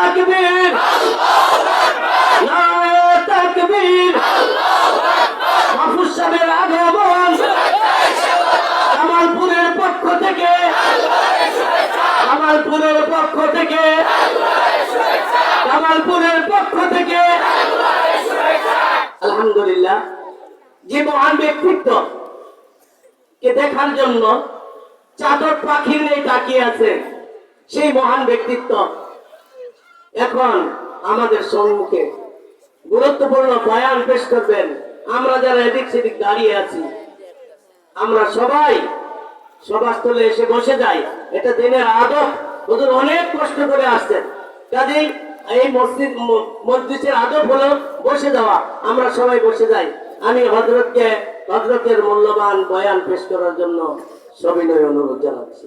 তাকবীর। নারে তাকবীর। মাহফুজ সাহেবের আগমন কামালপুরের পক্ষ থেকে। কামালপুরের পক্ষ থেকে। কামালপুরের পক্ষ থেকে। আলহামদুলিল্লাহ, যে মহান ব্যক্তিত্ব কে দেখার জন্য চাদর পাখির নেই তাকিয়ে আছেন সেই মহান ব্যক্তিত্ব। এখন আমাদের সম্মুখে গুরুত্বপূর্ণ বয়ান পেশ করবেন। আমরা যারা এদিক সেদিক দাঁড়িয়ে আছি, আমরা সবাই সভাস্থলে এসে বসে যাই। এটা দিনের আদব। ওদের অনেক কষ্ট করে আসছেন। কাজেই এই মসজিদ মসজিদের আদব হলো বসে যাওয়া। আমরা সবাই বসে যাই। আমি হজরতকে হজরতের মূল্যবান বয়ান পেশ করার জন্য সবিনয় অনুরোধ জানাচ্ছি।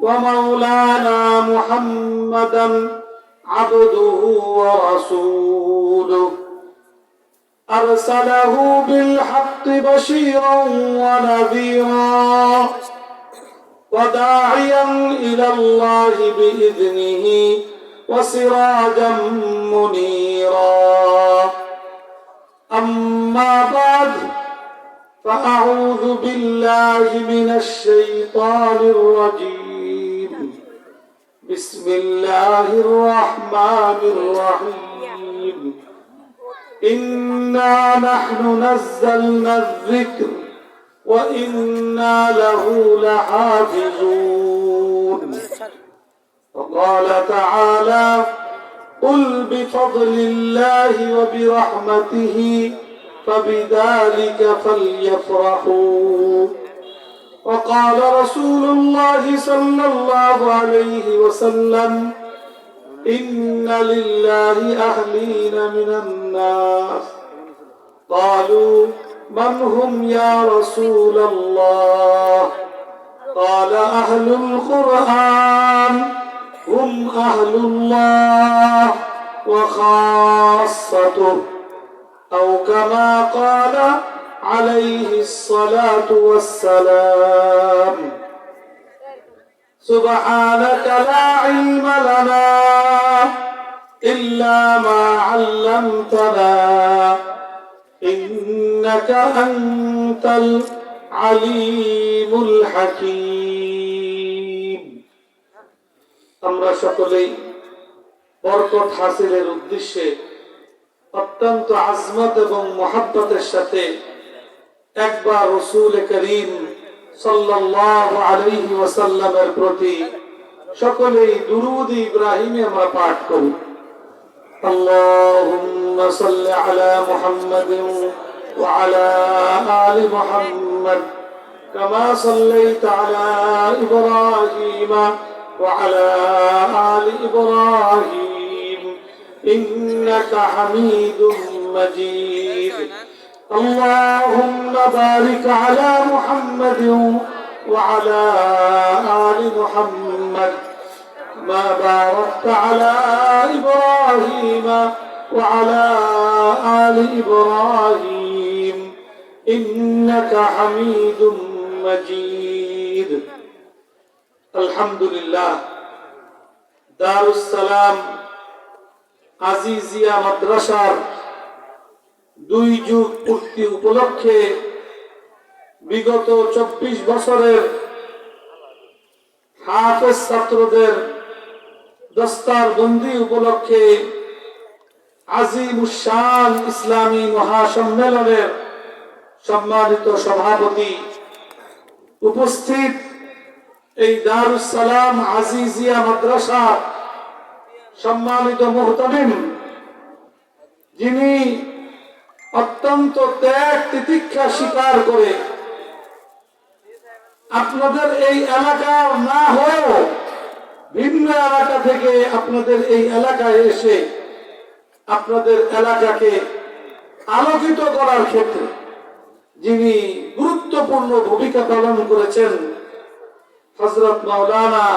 ومولانا محمدا عبده ورسوله أرسله بالحق بشيرا ونذيرا وداعيا إلى الله بإذنه وسراجا منيرا أما بعد فأعوذ بالله من الشيطان الرجيم بسم الله الرحمن الرحيم. إنا نحن نزلنا الذكر وإنا له لحافظون. وقال تعالى قل بفضل الله وبرحمته فبذلك فليفرحوا. وقال رسول الله صلى الله عليه وسلم إن لله أهلين من الناس. قالوا من هم يا رسول الله؟ قال أهل القرآن. هم أهل الله وخاصته. أو كما قال عليه الصلاة والسلام سبحانك لا علم لنا إلا ما علمتنا إنك أنت العليم الحكيم আমরা সকলেই বরকত হাসিলের উদ্দেশ্যে অত্যন্ত আজমত এবং মহাব্বতের সাথে একবার রসুল করিম সাল্লাল্লাহু আলাইহি ওয়াসাল্লামের প্রতি সকলেই দুরুদ ইব্রাহিমে আমরা পাঠ করি। আল্লাহুম্মা সাল্লি আলা মুহাম্মাদিন ওয়া আলা আলি মুহাম্মাদ কামা সাল্লাইতা আলা ইব্রাহিম ওয়া আলা আলি ইব্রাহিম ইন্নাকা হামিদুম মাজিদ। اللهم بارك على محمد وعلى آل محمد ما باركت على إبراهيم وعلى آل إبراهيم إنك حميد مجيد الحمد لله دار السلام আজিজিয়া মাদ্রাসার দুই যুগ পূর্তি উপলক্ষে বিগত চব্বিশ বছরের হাফেজ ছাত্রদের দস্তার বন্দি উপলক্ষে আজিম উসান ইসলামী মহাসম্মেলনের সম্মানিত সভাপতি উপস্থিত এই দারুস সালাম আজিজিয়া মাদ্রাসা সম্মানিত মোহতামিম, যিনি অত্যন্ত ত্যাগ, তিতিক্ষা স্বীকার করে। আপনাদের এই এলাকার না হয়েও ভিন্ন এলাকা থেকে আপনাদের এই এলাকায় এসে আপনাদের এলাকাকে আলোকিত করার ক্ষেত্রে যিনি গুরুত্বপূর্ণ ভূমিকা পালন করেছেন হজরত মাওলানা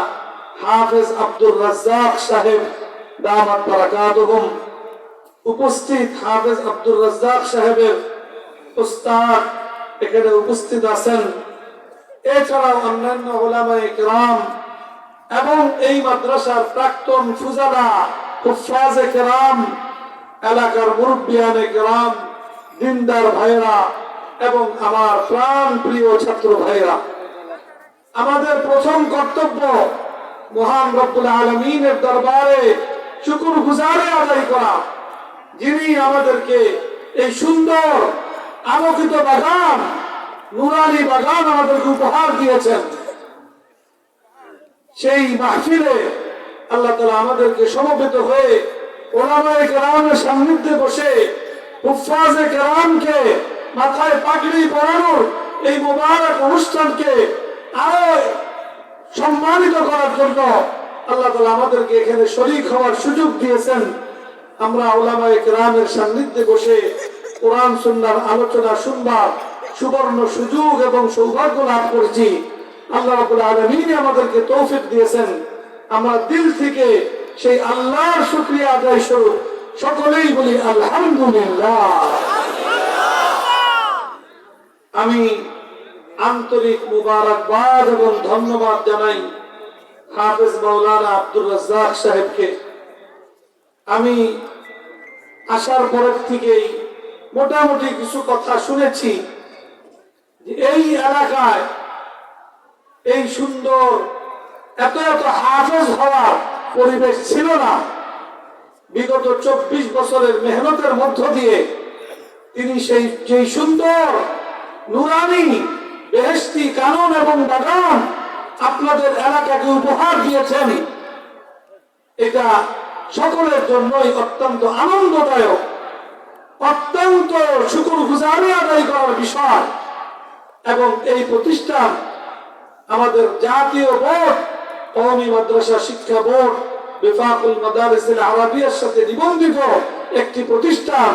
হাফেজ আব্দুল রাজ্জাক সাহেব, দামাত বারাকাতুহুম। উপস্থিত হাফেজ আব্দুর রাজ্জাক সাহেবের উস্তাদ এখানে উপস্থিত আছেন। এছাড়াও অন্যান্য ওলামায়ে কেরাম এবং এই মাদ্রাসার প্রাক্তন এলাকার মুরব্বিয়ানে দিনদার ভাইরা এবং আমার প্রাণ প্রিয় ছাত্র ভাইরা আমাদের প্রথম কর্তব্য মহান আলমিনের দরবারে শুকুর গুজারে আদায় করা। যিনি আমাদেরকে এই সুন্দর আলোকিত বাগান, নুরানি বাগান আমাদেরকে উপহার দিয়েছেন, সেই মাহফিলে আল্লাহ তালা আমাদেরকে সমবেত হয়ে ওলামায় কেরামের সান্নিধ্যে বসে হুফাজে কেরামকে মাথায় পাগড়ি পরানোর এই মোবারক অনুষ্ঠানকে আরও সম্মানিত করার জন্য আল্লাহ তালা আমাদেরকে এখানে শরিক হওয়ার সুযোগ দিয়েছেন। আমরা ওলামায় কেরামের সান্নিধ্যে বসে কোরআন সুন্নার আলোচনা শুনবার সুবর্ণ সুযোগ এবং সৌভাগ্য লাভ করেছি। আল্লাহ আলমিন আমাদেরকে তৌফিক দিয়েছেন। আমরা দিল থেকে সেই আল্লাহর শুক্রিয়া আদায় স্বরূপ সকলেই বলি আলহামদুলিল্লাহ। আমি আন্তরিক মুবারকবাদ এবং ধন্যবাদ জানাই হাফেজ মৌলানা আব্দুর রাজ্জাক সাহেবকে। আমি আসার পরের থেকেই মোটামুটি কিছু কথা শুনেছি এই এলাকায় এই সুন্দর, এত এত হাফেজ হওয়ার পরিবেশ ছিল না। বিগত চব্বিশ বছরের মেহনতের মধ্য দিয়ে তিনি সেই, যেই সুন্দর নুরানি বেহেস্তি কানন এবং বাগান আপনাদের এলাকাকে উপহার দিয়েছেন, এটা সকলের জন্যই অত্যন্ত আনন্দদায়ক, অত্যন্ত শুকুর গুজারি আদায় করার বিষয়। এবং এই প্রতিষ্ঠান আমাদের জাতীয় বোর্ড, কওমি মাদ্রাসা শিক্ষা বোর্ড, বেফাকুল মাদারিসের আরবিয়ার সাথে নিবন্ধিত একটি প্রতিষ্ঠান।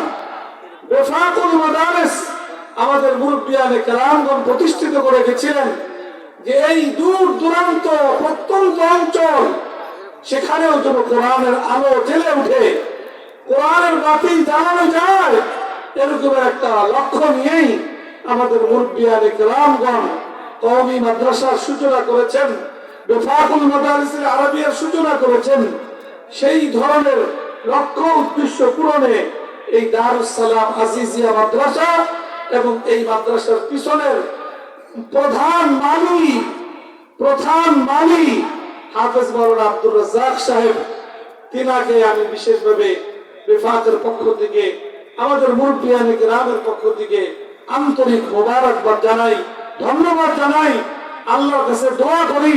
বেফাকুল মাদারিস আমাদের মুরব্বিয়ানে কেরামগণ প্রতিষ্ঠিত করে গেছিলেন যে এই দূর দূরান্ত, প্রত্যন্ত অঞ্চল সেখানেও যেন কোরআনের আলো জেলে উঠে, কোরআনের বাতি জ্বালানো যায়, এরকম একটা লক্ষ্য নিয়েই আমাদের মুরব্বিয়ানে কেরামগণ কওমি মাদ্রাসার সূচনা করেছেন, বেফাকুল মাদারিসের আরবিয়ার সূচনা করেছেন। সেই ধরনের লক্ষ্য উদ্দেশ্য পূরণে এই দারুস সালাম আজিজিয়া মাদ্রাসা এবং এই মাদ্রাসার পিছনের প্রধান মালি প্রধান মালি হাফেজ মাওলানা আব্দুর রাজ্জাক সাহেব, তিনাকে আমি বিশেষভাবে বিফাকের পক্ষ থেকে, আমাদের মুরব্বিয়ানি গ্রামের পক্ষ থেকে আন্তরিক মোবারকবাদ জানাই, ধন্যবাদ জানাই। আল্লাহর কাছে দোয়া করি,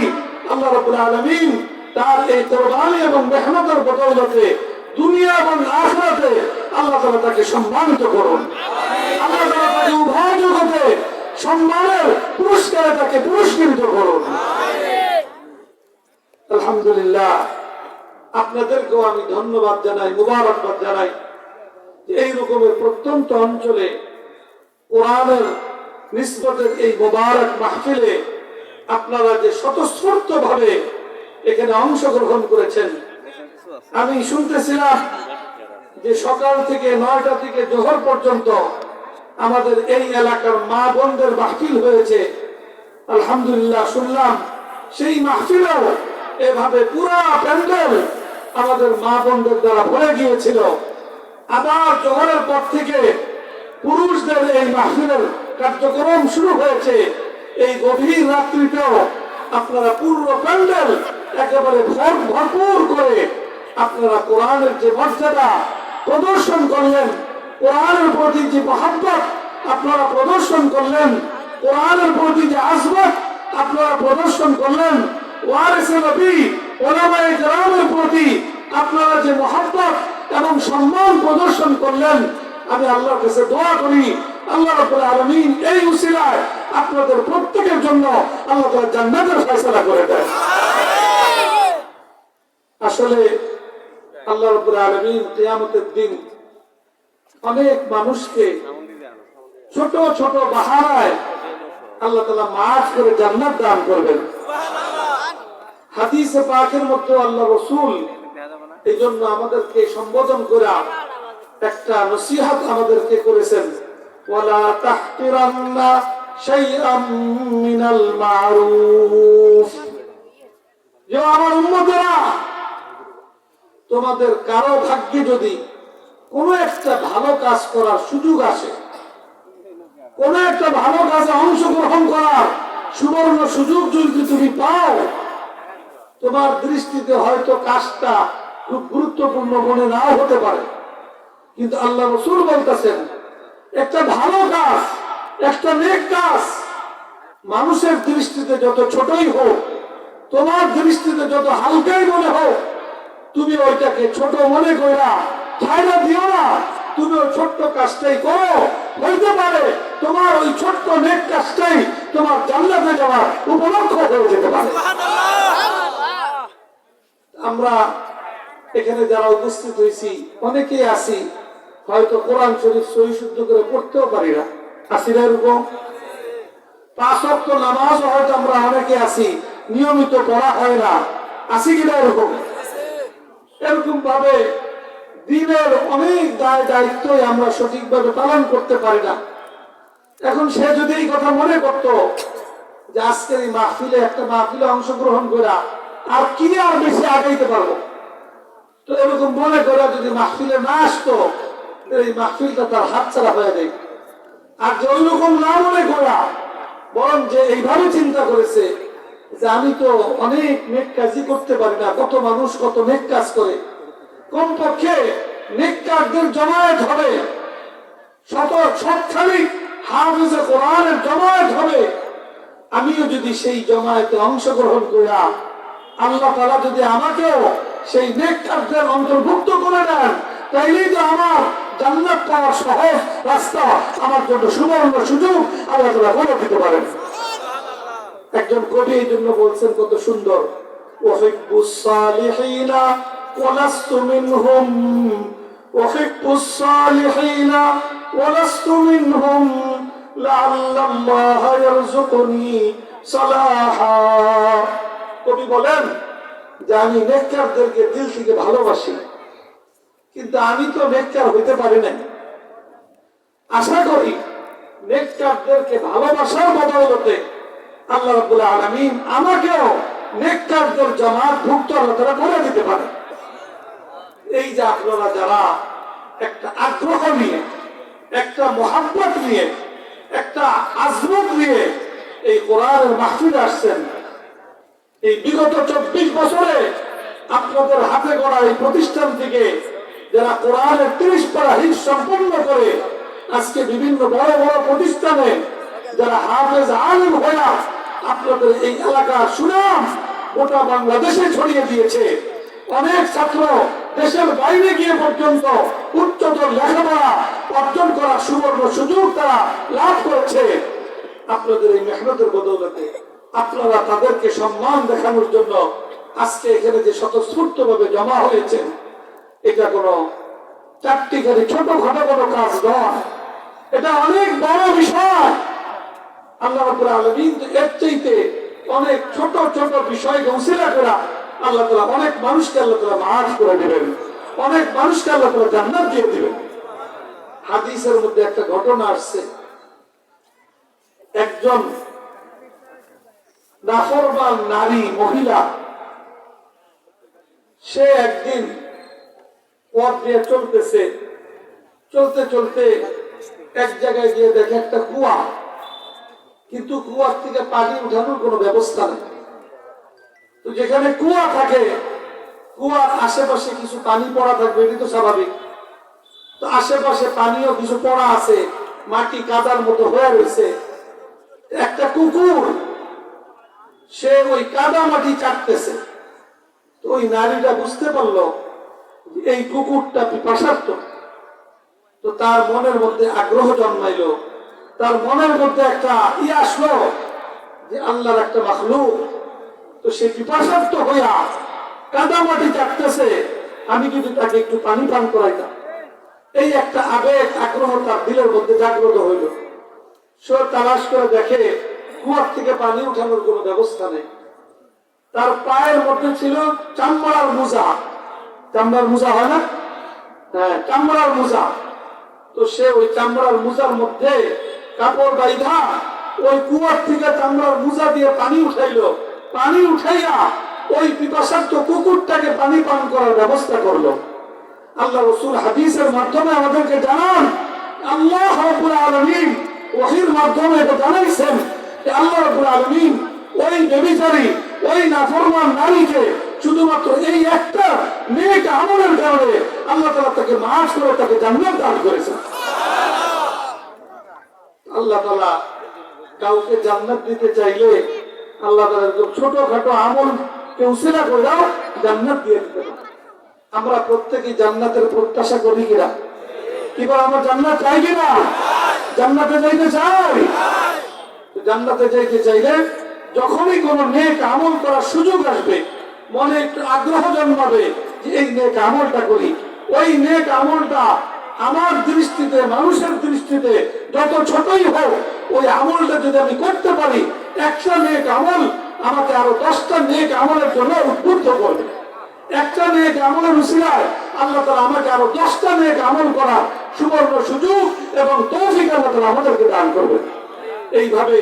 আল্লাহ রাব্বুল আলামিন তার এই কোরবানি এবং মেহনতের বদৌলতে দুনিয়া এবং আখরাতে আল্লাহ তালা তাকে সম্মানিত করুন। আল্লাহ তালা তাকে উভয় জগতে সম্মানের পুরস্কারে তাকে পুরস্কৃত করুন। আলহামদুলিল্লাহ। আপনাদেরকেও আমি ধন্যবাদ জানাই, মুবারকবাদ জানাই এই রকমের প্রত্যন্ত অঞ্চলে কোরআনের নিসবতের এই মোবারক মাহফিলে আপনারা যে স্বতঃস্ফূর্ত ভাবে এখানে অংশগ্রহণ করেছেন। আমি শুনতেছিলাম যে সকাল থেকে নয়টা থেকে জোহর পর্যন্ত আমাদের এই এলাকার মা বোনদের মাহফিল হয়েছে। আলহামদুলিল্লাহ শুনলাম, সেই মাহফিলেও এভাবে পুরা প্যান্ডেল আমাদের মা বোনদের দ্বারা ভরে গিয়েছিল। আবার জোহরের পর থেকে পুরুষদের এই মাহফিলের কার্যক্রম শুরু হয়েছে। এই গভীর রাত্রিতেও আপনারা পূর্ব প্যান্ডেল একেবারে ভর ভরপুর করে আপনারা কোরআনের যে মর্যাদা প্রদর্শন করলেন, কোরআনের প্রতি যে মহাব্বত আপনারা প্রদর্শন করলেন, কোরআনের প্রতি যে আসবত আপনারা প্রদর্শন করলেন আপনারা যে মহাব্বত এবং সম্মান প্রদর্শন করলেন, আমি আল্লাহর কাছে দোয়া করি, আল্লাহ রাব্বুল এই উসিলায় আপনাদের প্রত্যেকের জন্য আল্লাহ তাআলা জান্নাতের ফয়সালা করে দেন। আসলে আল্লাহ রাব্বুল আলামিন দিন অনেক মানুষকে ছোট ছোট বাহারায় আল্লাহ তাআলা মাফ করে জান্নাত দান করবেন। হাদিসে পাকের আল্লাহ রসুল এই জন্য আমাদেরকে সম্বোধন একটা নসিহাত আমাদেরকে করেছেন। তোমাদের কারও ভাগ্যে যদি কোনো একটা ভালো কাজ করার সুযোগ আসে, কোন একটা ভালো কাজে অংশগ্রহণ করার সুবর্ণ সুযোগ যদি তুমি পাও তোমার দৃষ্টিতে হয়তো কাজটা খুব গুরুত্বপূর্ণ মনে নাও হতে পারে। কিন্তু আল্লাহ রসুল বলতেছেন, একটা ভালো কাজ, একটা নেক কাজ, মানুষের দৃষ্টিতে যত ছোটই হোক, তোমার দৃষ্টিতে যত হালকাই মনে হোক, তুমি ওইটাকে ছোট মনে কইরা ছাইরা দিও না। তুমি ওই ছোট্ট কাজটাই করো। হইতে পারে তোমার ওই ছোট্ট নেক কাজটাই তোমার জান্নাতে যাওয়ার উপলক্ষ হয়ে যেতে পারে। আমরা এখানে যারা উপস্থিত হয়েছি, অনেকেই আছি, হয়তো কোরআন শরীফ সহি শুদ্ধ করে পড়তেও পারি না। আসি না এরকম? পাঁচ অক্ট নামাজ হয়তো আমরা অনেকে আছি, নিয়মিত পড়া হয় না। আসি কিনা এরকম? এরকম ভাবে দিনের অনেক দায় দায়িত্বই আমরা সঠিকভাবে পালন করতে পারি না। এখন সে যদি এই কথা মনে করত যে আজকের এই মাহফিলে একটা মাহফিলে অংশগ্রহণ করা আর কি আর বেশি আগাইতে পারব? তো এরকম মনে করা যদি মাহফিলে না আসতো এই মাহফিলটা তার হাত ছাড়া হয়ে যায় আর যে ওইরকম না মনে করা, বরং যে এইভাবে চিন্তা করেছে, যে আমি তো অনেক নেক কাজই করতে পারি না, কত মানুষ কত নেক কাজ করে। কমপক্ষে নেক কাজদের জমায়েত হবে। শত সবখানি হাফিজে কোরআনের জমায়েত হবে। আমিও যদি সেই জমায়েতে অংশগ্রহণ করিয়া আল্লাহ তালা যদি আমাকেও সেই নেক কাজদের অন্তর্ভুক্ত করে নেন তাইলেই তো আমার জান্নাত পাওয়ার সহজ রাস্তা আমার জন্য সুবর্ণ সুযোগ আল্লাহ তালা করে দিতে পারেন। একজন কবি এই জন্য বলছেন, কত সুন্দর। সালাহা। কবি বলেন যে আমি নেককারদেরকে দিল থেকে ভালোবাসি, কিন্তু আমি তো নেককার হইতে পারি নাই। আশা করি নেককারদেরকে ভালোবাসার বদৌলতে আল্লাহ রাব্বুল আলামিন আমাকেও নেককারদের জামাত ভুক্ত আল্লাহ করে দিতে পারে। এই যে আপনারা যারা একটা আগ্রহ নিয়ে, একটা মোহাম্মত নিয়ে, একটা আজমত নিয়ে এই কোরআনের মাহফিলে আসছেন এই বিগত চব্বিশ বছরে আপনাদের হাতে গড়া এই প্রতিষ্ঠান থেকে যারা কোরআনের তিরিশ পারা হিস সম্পন্ন করে, আজকে বিভিন্ন বড় বড় প্রতিষ্ঠানে যারা হাফেজ আলিম হয়ে আপনাদের এই এলাকার সুনাম গোটা বাংলাদেশে ছড়িয়ে দিয়েছে। অনেক ছাত্র দেশের বাইরে গিয়ে পর্যন্ত উচ্চতর লেখাপড়া অর্জন করার সুবর্ণ সুযোগ তারা লাভ করেছে। আপনাদের এই মেহনতের বদৌলতে আপনারা তাদেরকে সম্মান দেখানোর জন্য আজকে এখানে যে স্বতঃস্ফূর্ত ভাবে জমা হয়েছেন এটা কোনো চারটিখানি ছোটখাটো কোনো কাজ নয়। এটা অনেক বড় বিষয়। ছোট ছোট আল্লাহ তাআলা অনেক মানুষকে আল্লাহ করে অনেক মানুষকে আল্লাহ দিয়ে হাদিসের মধ্যে একটা ঘটনা আসছে। একজন নাফরমান নারী, মহিলা। সে একদিন পথ দিয়ে চলতেছে। চলতে চলতে এক জায়গায় গিয়ে দেখে একটা কুয়া। কিন্তু কুয়ার থেকে পানি উঠানোর কোনো ব্যবস্থা নেই। তো যেখানে কুয়া থাকে, কুয়ার আশেপাশে কিছু পানি পড়া থাকবে এটি তো স্বাভাবিক। তো আশেপাশে পানিও কিছু পড়া আছে, মাটি কাদার মতো হয়ে রয়েছে। একটা কুকুর সে ওই কাদা মাটি চাটতেছে। ওই নারীটা বুঝতে পারল এই কুকুরটা পিপাসার্থ। তো তার মনের মধ্যে আগ্রহ জন্মাইলো। তার মনের মধ্যে একটা ই আসলো যে আল্লাহর একটা মাখলুক। তো সে পিপাসার্থ হইয়া কাদা মাটি চাটতেছে। আমি কিন্তু তাকে একটু পানি পান করাইতাম। এই একটা আবেগ, আগ্রহ তার দিলের মধ্যে জাগ্রত হইল। সে তালাশ করে দেখে কুয়ার থেকে পানি উঠানোর কোনো ব্যবস্থা নেই। তার পায়ের মধ্যে ছিল চামড়ার মোজা। চামড়ার মোজা হয় না? হ্যাঁ চামড়ার মোজা। তো সে ওই চামড়ার মোজার মধ্যে কাপড় বাইধা ওই কুয়ার থেকে চামড়ার মোজা দিয়ে পানি উঠাইলো। পানি উঠাইয়া ওই পিপাসার্থ কুকুরটাকে পানি পান করার ব্যবস্থা করল। আল্লাহ রসুল হাদিসের মাধ্যমে আমাদেরকে জানান, আল্লাহ আলমিন ওহির মাধ্যমে এটা জানাইছেন শুধুমাত্র এই একটা আল্লাহ তালা তাকে করে, তাকে জান্নাত কাউকে জান্নাত দিতে চাইলে আল্লাহ তালা ছোটখাটো আমল কেউ সেরা জান্নাত দিয়ে দিতে আমরা প্রত্যেকে জান্নাতের প্রত্যাশা করি কিনা? কিবার আমার জান্নাত চাই কিনা? জান্নাতে যাইতে চাই? জান্নাতে যাইতে চাইলে যখনই কোন নেক আমল করার সুযোগ আসবে, মনে একটু আগ্রহ জন্মাবে যে এই নেক আমলটা করি। ওই নেক আমলটা আমার দৃষ্টিতে, মানুষের দৃষ্টিতে যত ছোটই হোক, ওই আমলটা যদি আমি করতে পারি, একটা নেক আমল আমাকে আরও দশটা নেক আমলের জন্য উদ্বুদ্ধ করবে। একটা নেক আমলের উসিলায় আল্লাহ তালা আমাকে আরও দশটা নেক আমল করার সুবর্ণ সুযোগ এবং তৌফিক আল্লাহ তালা আমাদেরকে দান করবে এইভাবে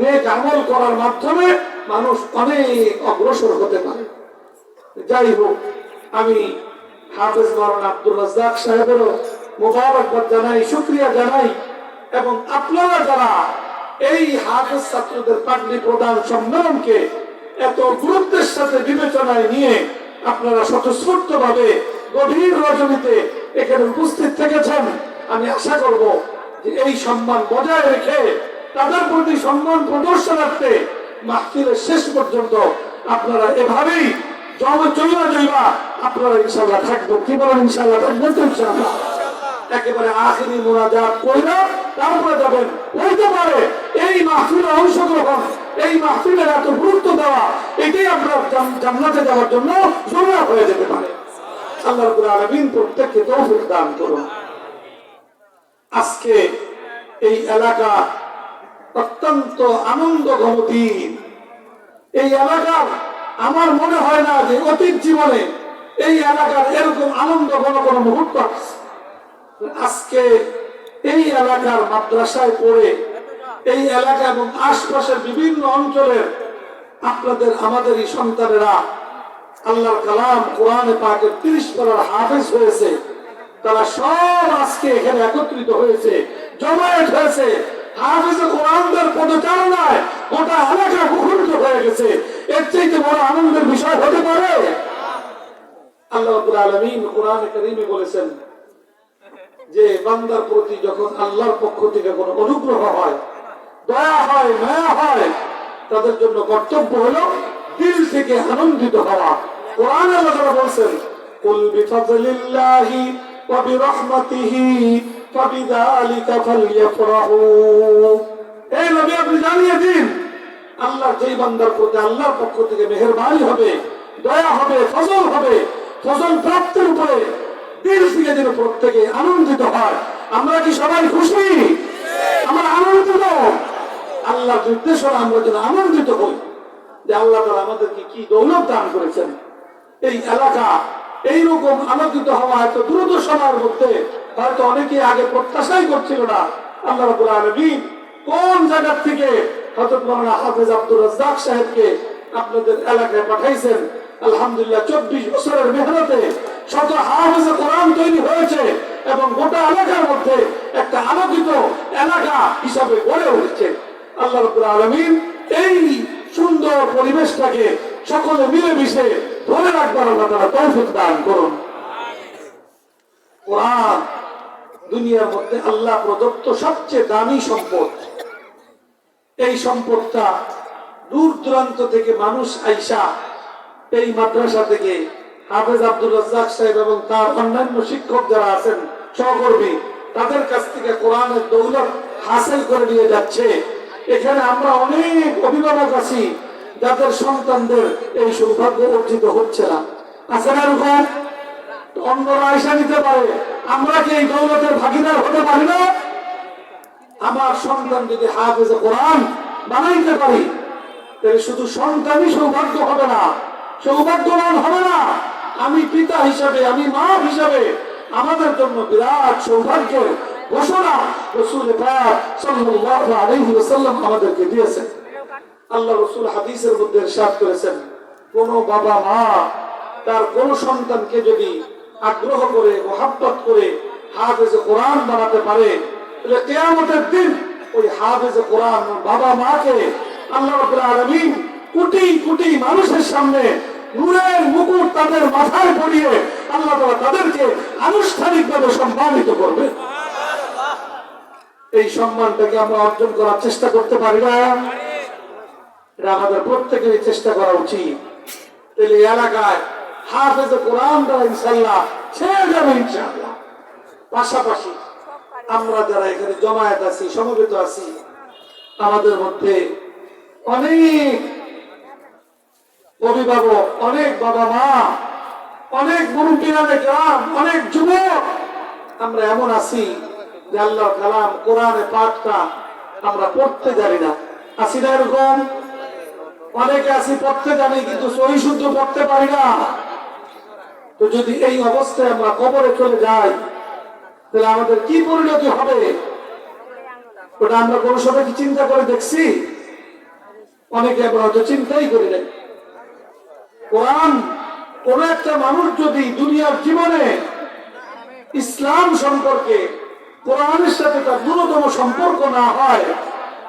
নেক আমল করার মাধ্যমে মানুষ অনেক অগ্রসর হতে পারে। যাই হোক, আমি হাফেজ আব্দুল সাহেবেরও মোবারকবাদ জানাই জানাই এবং আপনারা যারা এই হাফেজ ছাত্রদের প্রদান সম্মেলনকে এত গুরুত্বের সাথে বিবেচনায় নিয়ে আপনারা স্বতঃস্ফূর্ত ভাবে গভীর রজনীতে এখানে উপস্থিত থেকেছেন, আমি আশা করব যে এই সম্মান বজায় রেখে তাদের প্রতি সম্মান প্রদর্শনার্থে মাহফিলের শেষ পর্যন্ত আপনারা এভাবেই চইলা আপনারা ইনশাল্লাহ কি বলেন ইনশাল্লাহ থাকবেন তো ইনশাল্লাহ একেবারে আখেরি তারপরে যাবেন। পারে এই মাহফিলে অংশগ্রহণ, এই মাহফিলের এত গুরুত্ব দেওয়া, এটাই আপনার জান্নাতে যাওয়ার জন্য জোড়া হয়ে যেতে পারে। আল্লাহ প্রত্যেককে তৌফিক দান করুন। আজকে এই এলাকা অত্যন্ত আনন্দ দিন এই এলাকার আমার মনে হয় না যে অতীত জীবনে এই এলাকার এরকম আনন্দ ঘন কোনো মুহূর্ত আজকে এই এলাকার মাদ্রাসায় পড়ে এই এলাকা এবং আশপাশের বিভিন্ন অঞ্চলের আপনাদের আমাদের এই সন্তানেরা আল্লাহর কালাম কোরআনে পাকের তিরিশ পারার হাফেজ হয়েছে। তারা সব আজকে এখানে একত্রিত হয়েছে, জমায়েত হয়েছে। যে, বান্দার প্রতি যখন আল্লাহর পক্ষ থেকে অনুগ্রহ হয়, দয়া হয়, মায়া হয়, তাদের জন্য কর্তব্য হলো দিল থেকে আনন্দিত হওয়া। কোরআন বলছেন প্রত্যেকে আনন্দিত হয়। আমরা কি সবাই খুশি? আমরা আনন্দিত। আল্লাহ নির্দেশনা আমরা যেন আনন্দিত হই। যে আল্লাহ আমাদেরকে কি দৌলত দান করেছেন। এই এলাকা এইরকম আলোকিত হওয়া এত দ্রুত সময়ের মধ্যে হয়তো অনেকে আগে প্রত্যাশাই করছিল না। আল্লাহ রাবুল আলমিন কোন জায়গার থেকে হজরত মৌলানা হাফেজ সাহেবকে আপনাদের এলাকায় পাঠাইছেন? আলহামদুলিল্লাহ চব্বিশ বছরের মেহনতে শত হাফেজে কোরআন তৈরি হয়েছে এবং গোটা এলাকার মধ্যে একটা আলোকিত এলাকা হিসাবে গড়ে উঠছে। আল্লাহ এই সুন্দর পরিবেশটাকে সকলে মিলেমিশে ধরে রাখবার আল্লাহ তৌফিক দান করুন। কোরআন দুনিয়ার মধ্যে আল্লাহ প্রদত্ত সবচেয়ে দামি সম্পদ। এই সম্পদটা দূর দূরান্ত থেকে মানুষ আইসা এই মাদ্রাসা থেকে হাফেজ আব্দুল রাজ্জাক সাহেব এবং তার অন্যান্য শিক্ষক যারা আছেন, সহকর্মী, তাদের কাছ থেকে কোরআনের দৌলত হাসিল করে নিয়ে যাচ্ছে। এখানে আমরা অনেক অভিভাবক আছি, যাদের সন্তানদের এই সৌভাগ্য অর্জিত হচ্ছে না। আছে না এরকম অন্যরা আইসা নিতে পারে। আমরা কি এই দৌলতের ভাগিদার হতে পারি না? আমার সন্তান যদি হাফেজে কোরআন বানাইতে পারি, তাহলে শুধু সন্তানই সৌভাগ্য হবে না সৌভাগ্যবান হবে না। আমি পিতা হিসাবে, আমি মা হিসাবে আমাদের জন্য বিরাট সৌভাগ্যের ঘোষণা রসুল সাল্লাল্লাহু আলাইহি ওয়াসাল্লাম আমাদেরকে দিয়েছেন। আল্লাহ রসুল হাদিসের মধ্যে ইরশাদ করেছেন, কোন বাবা মা তার কোন সন্তানকে যদি আগ্রহ করে, মোহাব্বত করে হাফেজে কোরআন বানাতে পারে। কেয়ামতের দিন ওই হাফেজে কোরআন বাবা মাকে আল্লাহ আলামিন কোটি কোটি মানুষের সামনে নূরের মুকুট তাদের মাথায় পরিয়ে আল্লাহ তাআলা তাদেরকে আনুষ্ঠানিকভাবে সম্মানিত করবে। এই সম্মানটাকে আমরা অর্জন করার চেষ্টা করতে পারি না। আমাদের প্রত্যেকেরই চেষ্টা করা উচিত। এলাকায় পাশাপাশি আমরা যারা এখানে জমায়েত আছি, সমবেত আছি, আমাদের মধ্যে অনেক অভিভাবক, অনেক বাবা মা অনেক মুরব্বীরানে গ্রাম অনেক যুবক, আমরা এমন আছি যে আল্লাহ কালাম কোরআনে পাঠটা আমরা পড়তে জানি না। আছি না এরকম? অনেকে আছি পড়তে জানি, কিন্তু সহি শুদ্ধ পড়তে পারি না। তো যদি এই অবস্থায় আমরা কবরে চলে যাই, তাহলে আমাদের কি পরিণতি হবে? ওটা আমরা কোনো সময় কি চিন্তা করে দেখছি? অনেকে আমরা হয়তো চিন্তাই করি নাই। কোরআন কোন একটা মানুষ যদি দুনিয়ার জীবনে ইসলাম সম্পর্কে কোরআনের সাথে তার ন্যূনতম সম্পর্ক না হয়,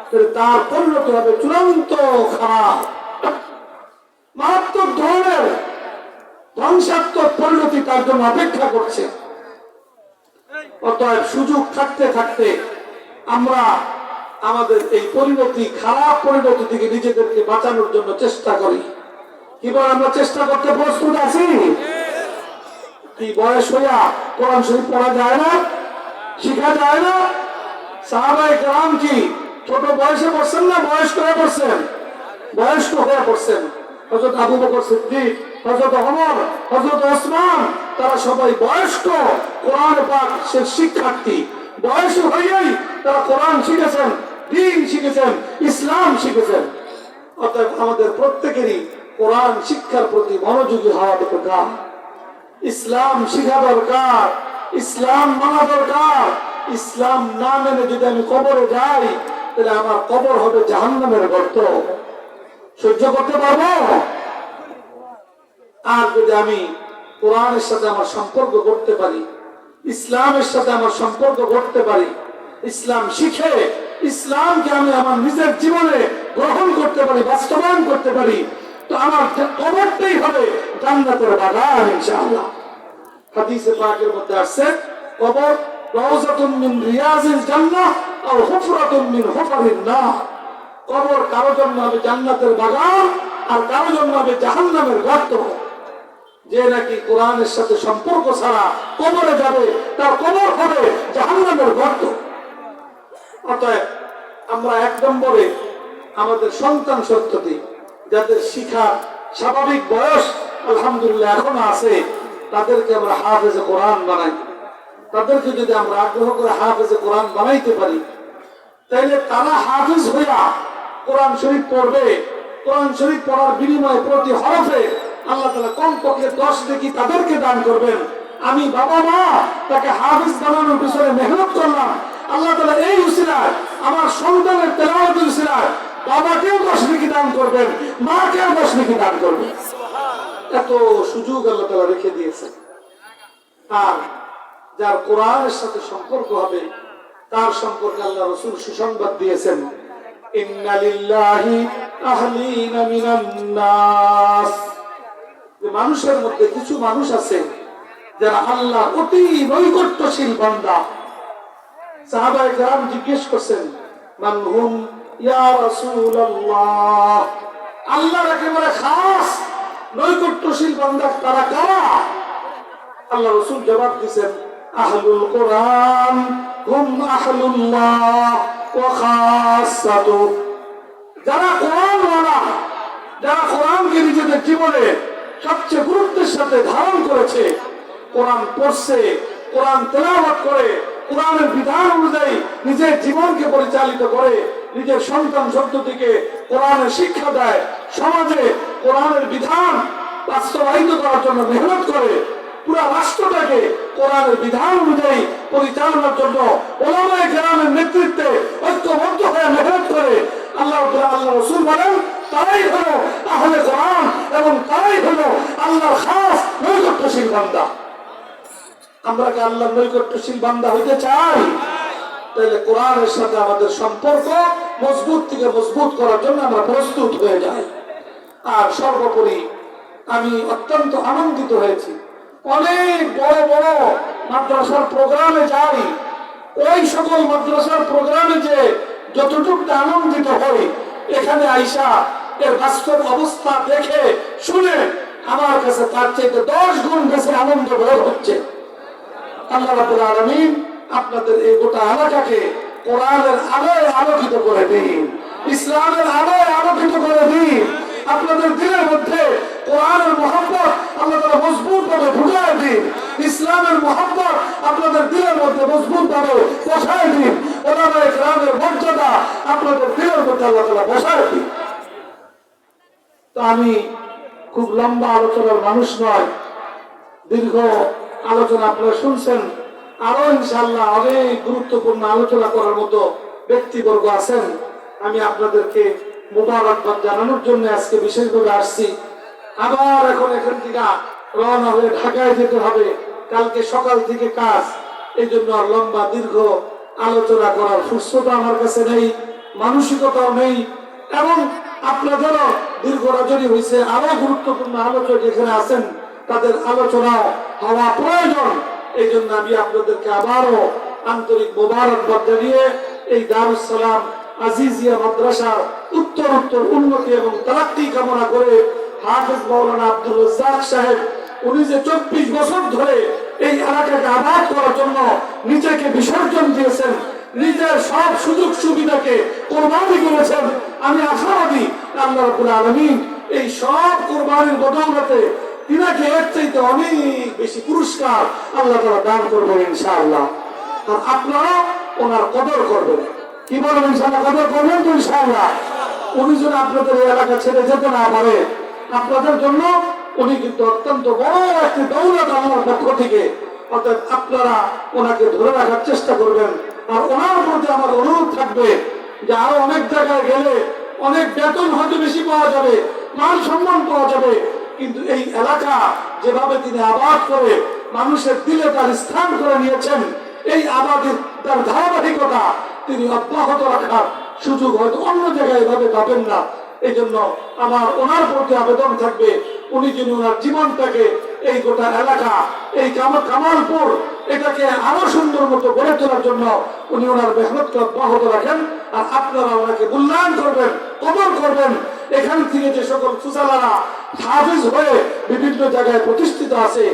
তাহলে তার পরিণতি হবে চূড়ান্ত খারাপ। মারাত্মক ধরনের ধ্বংসাত্মক পরিণতি তার জন্য অপেক্ষা করছে। অতএব সুযোগ থাকতে থাকতে আমরা আমাদের এই পরিণতি, খারাপ পরিণতি থেকে নিজেদেরকে বাঁচানোর জন্য চেষ্টা করি। কিবার আমরা চেষ্টা করতে প্রস্তুত আছি? কি বয়স হইয়া কোরআন শরীফ পড়া যায় না? শিখা যায় না? সাহাবাই গ্রাম কি ছোট বয়সে পড়ছেন না বয়স্ক হয়ে পড়ছেন? বয়স্ক হয়ে পড়ছেন। হজরত আবু বকর সিদ্দিক হজরত অমর হজরত ওসমান, তারা সবাই বয়স্ক, কোরআন পাক সে শিক্ষার্থী। বয়স হইয়াই তারা কোরআন শিখেছেন, দিন শিখেছেন, ইসলাম শিখেছেন। অতএব আমাদের প্রত্যেকেরই কোরআন শিক্ষার প্রতি মনোযোগী হওয়া দরকার। ইসলাম শিখা দরকার, ইসলাম মানা দরকার। ইসলাম না মেনে যদি আমি কবরে যাই, তাহলে আমার কবর হবে জাহান্নামের গর্ত। সহ্য করতে পারব? আর যদি আমি কোরআনের সাথে আমার সম্পর্ক করতে পারি, ইসলামের সাথে আমার সম্পর্ক করতে পারি, ইসলাম শিখে, ইসলামকে আমি আমার নিজের জীবনে গ্রহণ করতে পারি, বাস্তবায়ন করতে পারি, তো আমার কবরটাই হবে জান্নাতের বাগান ইনশাআল্লাহ। হাদিসে পাকের মধ্যে আসছে কবর রওজাতুন মিন রিয়াজিল জান্নাহ আও হুফরাতুন মিন হুফারিন নার। কবর কারও জন্য হবে জান্নাতের বাগান, আর কারও জন্য হবে জাহান্নামের গর্ত। যে নাকি কোরআনের সাথে সম্পর্ক ছাড়া কবরে যাবে, তার কবর হবে জাহান্নামের গর্ত। অতএব আমরা এক নম্বরে আমাদের সন্তান সন্ততি, যাদের শিখা স্বাভাবিক বয়স আলহামদুলিল্লাহ এখনও আছে, তাদেরকে আমরা হাফেজে কোরআন বানাই। তাদেরকে যদি আমরা আগ্রহ করে হাফেজে কোরআন বানাইতে পারি, তাইলে তারা হাফিজ হইয়া কোরআন শরীফ পড়বে। কোরআন শরীফ পড়ার বিনিময়ে প্রতি হরফে আল্লাহ তালা কমপক্ষে দশ দেখি তাদেরকে দান করবেন। আমি বাবা মা তাকে হাফিজ বানানোর পিছনে মেহনত করলাম। আল্লাহ তালা এই উসিলায়, আমার সন্তানের তেলাওয়াতের উসিলায় বাবাকেও দশ নাকি দান করবেন, মাকেও দশ নাকি দান করবেন। এত সুযোগ আল্লাহ তালা রেখে দিয়েছেন। আর যার কোরআনের সাথে সম্পর্ক হবে, তার সম্পর্কে আল্লাহ রসুল সুসংবাদ দিয়েছেন। ইন্নালিল্লাহি আহলিনা মিনান নাস। যে মানুষের মধ্যে কিছু মানুষ আছে যারা আল্লাহ অতি নৈকট্যশীল বান্দা। সাহাবায়ে কেরাম জিজ্ঞেস করছেন, মান হুম ইয়া রাসূলুল্লাহ? আল্লাহর একেবারে খাস নৈকট্যশীল বান্দা তারা কারা? আল্লাহ রসুল জবাব আহলুল কোরআন হুম আহলুল্লাহ ওয়া যারা কোরআন ওয়ালা যারা কোরআনকে নিজেদের জীবনে সবচেয়ে গুরুত্বের সাথে ধারণ করেছে। কোরআন পড়ছে, কোরআন তেলাওয়াত করে, কোরআনের বিধান অনুযায়ী নিজের জীবনকে পরিচালিত করে, নিজের সন্তান সন্ততিকে কোরআনের শিক্ষা দেয়। সমাজে কোরআনের বিধান বাস্তবায়িত করার জন্য মেহনত করে। পুরো রাষ্ট্রটাকে কোরআনের বিধান অনুযায়ী পরিচালনার জন্য ওলামায়ে কেরামের নেতৃত্বে ঐক্যবদ্ধ হয়ে মেহনত করে। আল্লাহ আল্লাহ রসুল বলেন তারাই হলো আহলে কোরআন এবং তারাই হলো আল্লাহর খাস নৈকট্যশীল বান্দা। আমরা কি আল্লাহর নৈকট্যশীল বান্দা হইতে চাই? তাহলে কোরআনের সাথে আমাদের সম্পর্ক মজবুত থেকে মজবুত করার জন্য আমরা প্রস্তুত হয়ে যাই। আর সর্বোপরি আমি অত্যন্ত আনন্দিত হয়েছি। অনেক বড় বড় মাদ্রাসার প্রোগ্রামে যাই। ওই সকল মাদ্রাসার প্রোগ্রামে যে যতটুকু আনন্দিত হই এখানে আইসা এর বাস্তব অবস্থা দেখে শুনে আমার কাছে তার চাইতে দশ গুণ বেশি আনন্দ বোধ হচ্ছে। আল্লাহ রাবুল আলমিন আপনাদের এই গোটা এলাকাকে কোরআনের আলোয় আলোকিত করে দিন, ইসলামের আলোয় আলোকিত করে দিন। আপনাদের দিনের মধ্যে কোরআনের মজবুত ভাবে ঢুকায় দিন। ইসলামের আপনাদের দিলের মধ্যে মজবুত ভাবে বসায় দিন। ওনাদের গ্রামের মর্যাদা আপনাদের দিলের মধ্যে আল্লাহ বসায় দিন। তো আমি খুব লম্বা আলোচনার মানুষ নয়, দীর্ঘ আলোচনা আপনারা শুনছেন। আরও ইনশাল্লাহ অনেক গুরুত্বপূর্ণ আলোচনা করার মতো ব্যক্তিবর্গ আছেন। আমি আপনাদেরকে মোবারকবাদ জানানোর জন্য আজকে বিশেষভাবে আসছি। আবার এখন এখান থেকে রওনা হয়ে ঢাকায় যেতে হবে। কালকে সকাল থেকে কাজ। এই জন্য আর লম্বা, দীর্ঘ আলোচনা করার সুস্থতা আমার কাছে নেই, মানসিকতাও নেই, এবং আপনাদেরও দীর্ঘ রজনী হয়েছে আরও গুরুত্বপূর্ণ আলোচক এখানে আছেন, তাদের আলোচনা হওয়া প্রয়োজন। এই জন্য আমি আপনাদেরকে আবারও আন্তরিক মোবারকবাদ জানিয়ে এই দারুসালাম আজিজিয়া মাদ্রাসার উত্তর উত্তর উন্নতি এবং তারাক্কি কামনা করে হাফেজ মৌলানা আব্দুল রাজ্জাক সাহেব, উনি যে চব্বিশ বছর ধরে এই এলাকাকে আবাদ করার জন্য নিজেকে বিসর্জন দিয়েছেন, নিজের সব সুযোগ সুবিধাকে কোরবানি করেছেন, আমি আশাবাদী আল্লাহ রাব্বুল আলামিন এই সব কোরবানির বদৌলতে তিনাকে এর চাইতে অনেক বেশি পুরস্কার আল্লাহ তারা দান করবেন ইনশাআল্লাহ। আর আপনারা ওনার কদর করবেন। কি বলবেন ইনশাআল্লাহ? কদর করবেন তো ইনশাআল্লাহ। উনি যদি আপনাদের এই এলাকা ছেড়ে যেতে না পারে আপনাদের জন্য উনি কিন্তু অত্যন্ত বড় একটি দৌলত আল্লাহর পক্ষ থেকে। অর্থাৎ আপনারা ওনাকে ধরে রাখার চেষ্টা করবেন। আর ওনার প্রতি আমার অনুরোধ থাকবে যে আরও অনেক জায়গায় গেলে অনেক বেতন হয়তো বেশি পাওয়া যাবে, মান সম্মান পাওয়া যাবে। কিন্তু এই এলাকা যেভাবে তিনি আবাদ করে মানুষের দিলে তার স্থান করে নিয়েছেন, এই আবাদের তার ধারাবাহিকতা তিনি অব্যাহত রাখার সুযোগ হয়তো অন্য জায়গায় এভাবে পাবেন না। এই জন্য আমার ওনার প্রতি আবেদন থাকবে। উনি যিনি ওনার জীবনটাকে এই গোটা এলাকা, এই কামালপুর, এটাকে আরও সুন্দর মতো গড়ে তোলার জন্য উনি ওনার মেহনতকে অব্যাহত রাখেন আর আপনারা ওনাকে মূল্যায়ন করবেন কদর করবেন। এখান থেকে যে সকল ফুসালারা হাফিজ হয়ে বিভিন্ন জায়গায় প্রতিষ্ঠিত আছে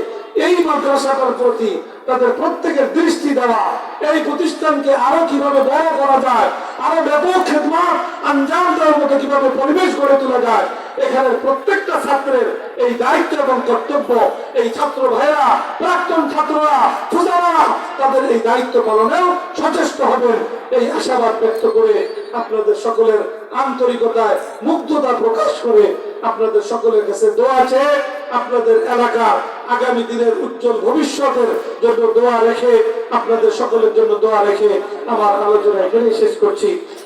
এই মাদ্রাসাটার প্রতি তাদের প্রত্যেকের দৃষ্টি দেওয়া, এই প্রতিষ্ঠানকে আরও কীভাবে বড় করা যায়, আরও ব্যাপক খেদমা আঞ্জাম দেওয়ার মতো কীভাবে পরিবেশ গড়ে তোলা যায় এখানে প্রত্যেকটা ছাত্রের এই দায়িত্ব এবং কর্তব্য, এই ছাত্র ভাইরা প্রাক্তন ছাত্ররা ফুজারা তাদের এই দায়িত্ব পালনেও সচেষ্ট হবেন। এই আশাবাদ ব্যক্ত করে আপনাদের সকলের আন্তরিকতায় মুগ্ধতা প্রকাশ করে আপনাদের সকলের কাছে দোয়া চেয়ে আপনাদের এলাকার আগামী দিনের উজ্জ্বল ভবিষ্যতের জন্য দোয়া রেখে আপনাদের সকলের জন্য দোয়া রেখে আমার আলোচনা এখানেই শেষ করছি।